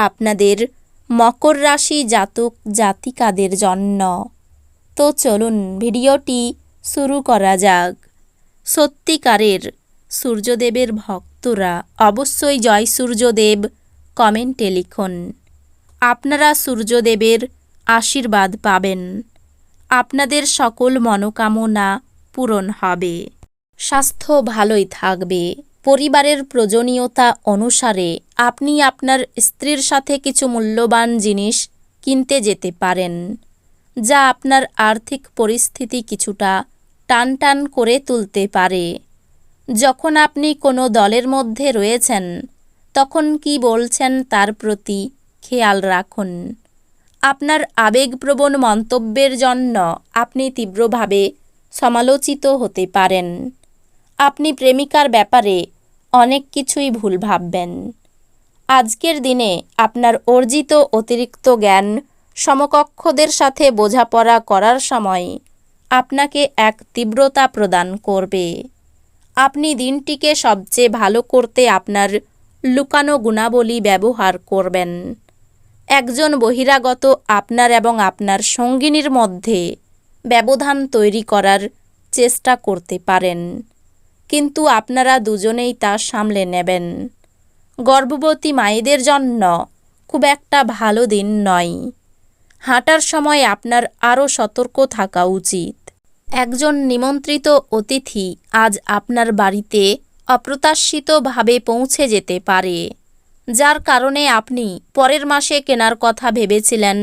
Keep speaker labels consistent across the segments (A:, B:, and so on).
A: আপনাদের মকর রাশি জাতক জাতিকাদের জন্য। তো চলুন ভিডিওটি শুরু করা যাক। সত্যিকারের সূর্যদেবের ভক্তরা অবশ্যই জয় সূর্যদেব কমেন্টে লিখুন। আপনারা সূর্যদেবের আশীর্বাদ পাবেন। আপনাদের সকল মনোকামনা পূরণ হবে। স্বাস্থ্য ভালোই থাকবে। পরিবারের প্রয়োজনীয়তা অনুসারে আপনি আপনার স্ত্রীর সাথে কিছু মূল্যবান জিনিস কিনতে যেতে পারেন, যা আপনার আর্থিক পরিস্থিতি কিছুটা টানটান করে তুলতে পারে। যখন আপনি কোনো দলের মধ্যে রয়েছেন, তখন কি বলছেন তার প্রতি খেয়াল রাখুন। আপনার আবেগপ্রবণ মন্তব্যের জন্য আপনি তীব্রভাবে সমালোচিত হতে পারেন। আপনি প্রেমিকার ব্যাপারে অনেক কিছুই ভুল ভাববেন। আজকের দিনে আপনার অর্জিত অতিরিক্ত জ্ঞান সমকক্ষদের সাথে বোঝাপড়া করার সময় আপনাকে এক তীব্রতা প্রদান করবে। আপনি দিনটিকে সবচেয়ে ভালো করতে আপনার লুকানো গুণাবলী ব্যবহার করবেন। একজন বহিরাগত আপনার এবং আপনার সঙ্গিনীর মধ্যে ব্যবধান তৈরি করার চেষ্টা করতে পারেন। কিন্তু আপনারা দুজনেই তা সামলে নেবেন। গর্ভবতী মায়েদের জন্য খুব একটা ভালো দিন নয়। হাঁটার সময় আপনার আরও সতর্ক থাকা উচিত। একজন নিমন্ত্রিত অতিথি আজ আপনার বাড়িতে অপ্রত্যাশিতভাবে পৌঁছে যেতে পারে, যার কারণে আপনি পরের মাসে কেনার কথা ভেবেছিলেন,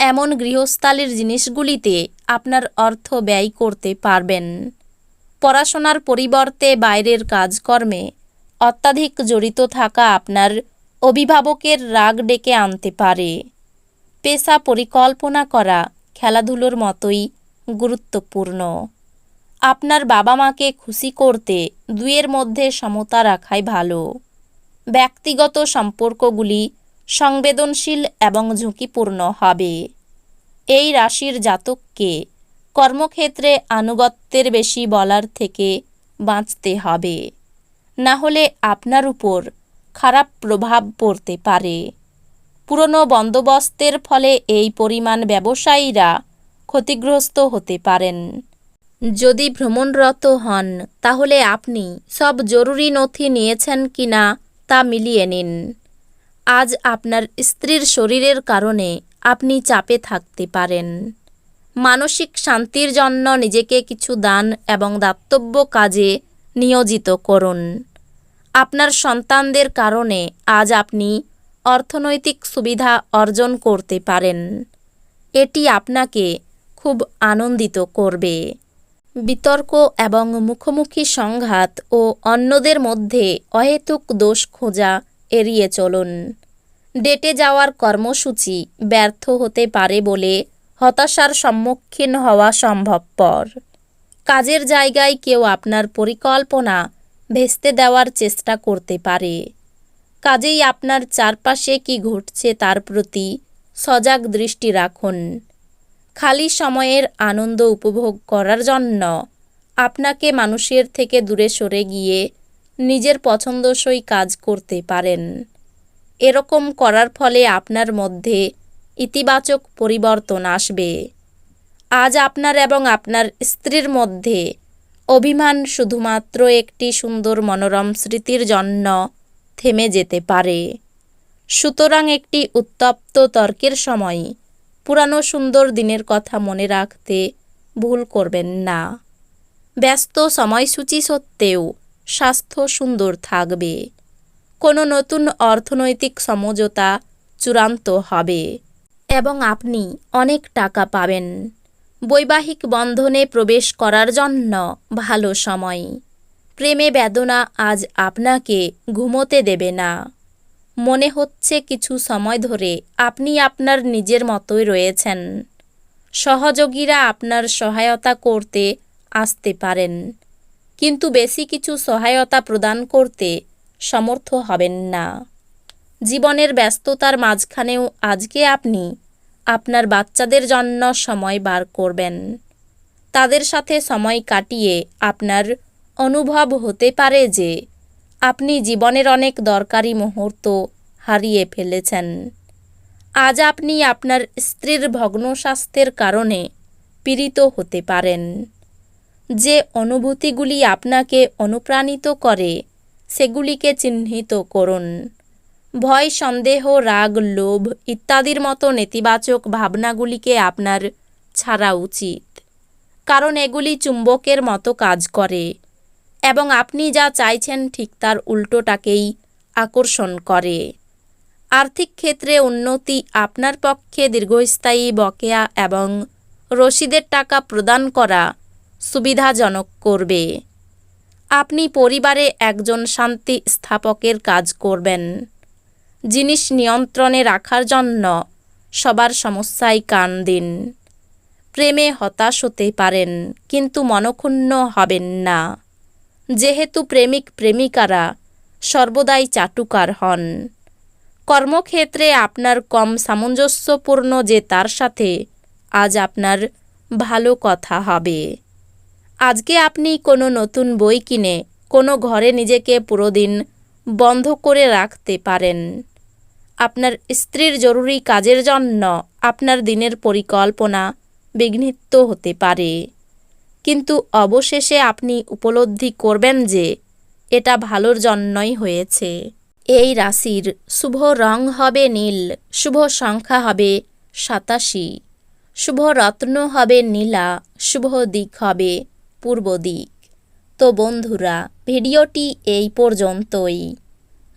A: এমন গৃহস্থালির জিনিসগুলিতে আপনার অর্থ ব্যয় করতে পারবেন। পড়াশোনার পরিবর্তে বাইরের কাজকর্মে অত্যাধিক জড়িত থাকা আপনার অভিভাবকের রাগ ডেকে আনতে পারে। পেশা পরিকল্পনা করা খেলাধুলোর মতোই গুরুত্বপূর্ণ। আপনার বাবা মাকে খুশি করতে দুয়ের মধ্যে সমতা রাখাই ভালো। ব্যক্তিগত সম্পর্কগুলি সংবেদনশীল এবং ঝুঁকিপূর্ণ হবে। এই রাশির জাতককে কর্মক্ষেত্রে আনুগত্যের বেশি বলার থেকে বাঁচতে হবে। না হলে আপনার উপর খারাপ প্রভাব পড়তে পারে। পুরনো বন্দোবস্তের ফলে এই পরিমাণ ব্যবসায়ীরা ক্ষতিগ্রস্ত হতে পারেন। যদি ভ্রমণরত হন, তাহলে আপনি সব জরুরি নথি নিয়েছেন কিনা তা মিলিয়ে নিন। আজ আপনার স্ত্রীর শরীরের কারণে আপনি চাপে থাকতে পারেন। মানসিক শান্তির জন্য নিজেকে কিছু দান এবং দাতব্য কাজে নিয়োজিত করুন। আপনার সন্তানদের কারণে আজ আপনি অর্থনৈতিক সুবিধা অর্জন করতে পারেন। এটি আপনাকে খুব আনন্দিত করবে। বিতর্ক এবং মুখোমুখি সংঘাত ও অন্যদের মধ্যে অহেতুক দোষ খোঁজা এড়িয়ে চলুন। ডেটে যাওয়ার কর্মসূচি ব্যর্থ হতে পারে বলে হতাশার সম্মুখীন হওয়া সম্ভবপর। কাজের জায়গায় কেউ আপনার পরিকল্পনা ভেস্তে দেওয়ার চেষ্টা করতে পারে। কাজেই আপনার চারপাশে কি ঘটছে তার প্রতি সজাগ দৃষ্টি রাখুন। খালি সময়ের আনন্দ উপভোগ করার জন্য আপনাকে মানুষের থেকে দূরে সরে গিয়ে নিজের পছন্দসই কাজ করতে পারেন। এরকম করার ফলে আপনার মধ্যে ইতিবাচক পরিবর্তন আসবে। আজ আপনার এবং আপনার স্ত্রীর মধ্যে অভিমান শুধুমাত্র একটি সুন্দর মনোরম স্মৃতির জন্য থেমে যেতে পারে। সুতরাং একটি উত্তপ্ত তর্কের সময় পুরানো সুন্দর দিনের কথা মনে রাখতে ভুল করবেন না। ব্যস্ত সময়সূচি সত্ত্বেও স্বাস্থ্য সুন্দর থাকবে। কোনো নতুন অর্থনৈতিক সমঝোতা চূড়ান্ত হবে। এবং আপনি অনেক টাকা পাবেন। বৈবাহিক বন্ধনে প্রবেশ করার জন্য ভালো সময়। প্রেমে বেদনা আজ আপনাকে ঘুমোতে দেবে না। মনে হচ্ছে কিছু সময় ধরে আপনি আপনার নিজের মতোই রয়েছেন। সহযোগীরা আপনার সহায়তা করতে আসতে পারেন, কিন্তু বেশি কিছু সহায়তা প্রদান করতে সমর্থ হবেন না। জীবনের ব্যস্ততার মাঝখানেও আজকে আপনি আপনার বাচ্চাদের জন্য সময় বার করবেন। তাদের সাথে সময় কাটিয়ে আপনার অনুভব হতে পারে যে আপনি জীবনের অনেক দরকারি মুহূর্ত হারিয়ে ফেলেছেন। আজ আপনি আপনার স্ত্রীর ভগ্ন স্বাস্থ্যের কারণে পীড়িত হতে পারেন। যে অনুভূতিগুলি আপনাকে অনুপ্রাণিত করে, সেগুলিকে চিহ্নিত করুন। ভয়, সন্দেহ, রাগ, লোভ ইত্যাদির মতো নেতিবাচক ভাবনাগুলিকে আপনার ছাড়া উচিত। কারণ এগুলি চুম্বকের মতো কাজ করে এবং আপনি যা চাইছেন ঠিক তার উল্টোটাকেই আকর্ষণ করে। আর্থিক ক্ষেত্রে উন্নতি আপনার পক্ষে দীর্ঘস্থায়ী বকেয়া এবং রসিদের টাকা প্রদান করা সুবিধাজনক করবে। আপনি পরিবারে একজন শান্তি স্থাপকের কাজ করবেন। জিনিস নিয়ন্ত্রণে রাখার জন্য সবার সমস্যায় কান দিন। প্রেমে হতাশ হতে পারেন, কিন্তু মনক্ষুণ্ণ হবেন না। যেহেতু প্রেমিক প্রেমিকারা সর্বদাই চাটুকার হন। কর্মক্ষেত্রে আপনার কম সামঞ্জস্যপূর্ণ যে তার সাথে আজ আপনার ভালো কথা হবে। আজকে আপনি কোনো নতুন বই কিনে কোনো ঘরে নিজেকে পুরো দিন বন্ধ করে রাখতে পারেন। আপনার স্ত্রীর জরুরি কাজের জন্য আপনার দিনের পরিকল্পনা বিঘ্নিত হতে পারে। কিন্তু অবশেষে আপনি উপলব্ধি করবেন যে এটা ভালোর জন্যই হয়েছে। এই রাশির শুভ রং হবে নীল, শুভ সংখ্যা হবে সাতাশি, শুভ রত্ন হবে নীলা, শুভ দিক হবে পূর্ব দিক। তো বন্ধুরা, ভিডিওটি এই পর্যন্তই।